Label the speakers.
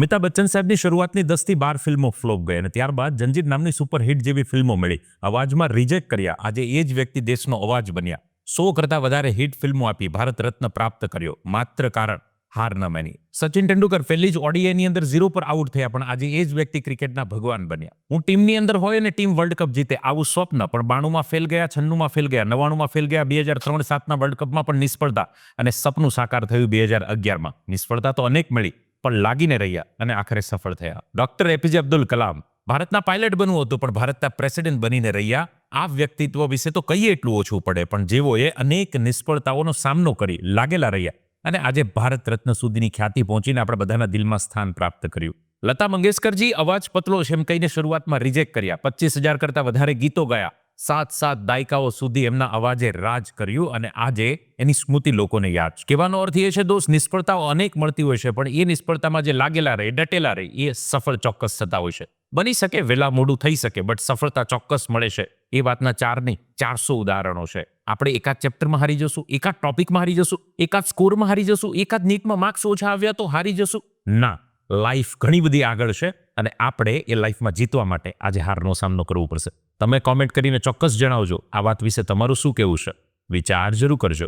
Speaker 1: અમિતાભ બચ્ચન સાહેબની શરૂઆતની દસથી બાર ફિલ્મો ફ્લોપ ગઈ અને ત્યારબાદ જંજીર નામની સુપરહિટ જેવી ફિલ્મો મળી. અવાજમાં રિજેક્ટ કર્યા. આજે એ જ વ્યક્તિ દેશનો અવાજ બન્યા. સો કરતાં વધારે હિટ ફિલ્મો આપી ભારત રત્ન પ્રાપ્ત કર્યો. માત્ર કારણ, હાર ન માની. સચિન તેંડુલકર પહેલી જ ઓડીએની અંદર ઝીરો પર આઉટ થયા, પણ આજે એ જ વ્યક્તિ ક્રિકેટના ભગવાન બન્યા. હું ટીમની અંદર હોય અને ટીમ વર્લ્ડ કપ જીતે, આવું સ્વપ્ન, પણ બાણુંમાં ફેલ ગયા, છન્નુંમાં ફેલ ગયા નવાણુંમાં ફેલ ગયા, બે હજાર ત્રણ સાતના વર્લ્ડ કપમાં પણ નિષ્ફળતા અને સપનું સાકાર થયું બે હજાર અગિયારમાં. નિષ્ફળતા તો અનેક મળી પણ લાગીને રહ્યા અને આખરે સફળ થયા. ડોક્ટર એપીજે અબ્દુલ કલામ ભારતના પાયલટ બનવું હતું, પણ ભારતના પ્રેસિડેન્ટ બનીને રહ્યા. આ વ્યક્તિત્વ વિશે તો કહીએ એટલું ઓછું પડે, પણ જેઓએ અનેક નિષ્ફળતાઓનો સામનો કરી, લાગેલા રહ્યા અને આજે ભારત રત્ન સુધીની ખ્યાતિ પહોંચીને આપણે બધાના દિલમાં સ્થાન પ્રાપ્ત કર્યું. લતા મંગેશકરજી અવાજ પતલો છે એમ કહીને શરૂઆતમાં રિજેક્ટ કર્યા. પચીસ હજાર કરતાં વધારે ગીતો ગયા. સાત સાત દાયકાઓ સુધી એમના અવાજે રાજ કર્યું અને આજે એની સ્મૃતિ લોકોને યાદ છે. કહેવાનો અર્થ એ છે દોસ્ત નિષ્ફળતાઓ અનેક મળતી હોય છે, પણ એ નિષ્ફળતામાં જે લાગેલા રહે, ડટેલા રહે, એ સફળ ચોક્કસ થતા હોય છે. બની શકે વેલા મોડું થઈ શકે, બટ સફળતા ચોક્કસ મળે છે. એ વાતના ચાર નહીં, ચારસો ઉદાહરણો છે. આપણે એકાદ ચેપ્ટરમાં હારી જશું, એકાદ ટોપિકમાં હારી જશું, એકાદ સ્કોરમાં હારી જશું, એકાદ નીટમાં માર્ક્સ ઓછા આવ્યા તો હારી જશું? ના. લાઈફ ઘણી બધી આગળ છે અને આપણે એ લાઈફમાં જીતવા માટે આજે હારનો સામનો કરવો પડશે. તમે કોમેન્ટ કરીને ચોક્કસ જણાવજો આ વાત વિશે તમારું શું કહેવું છે? વિચાર જરૂર કરજો.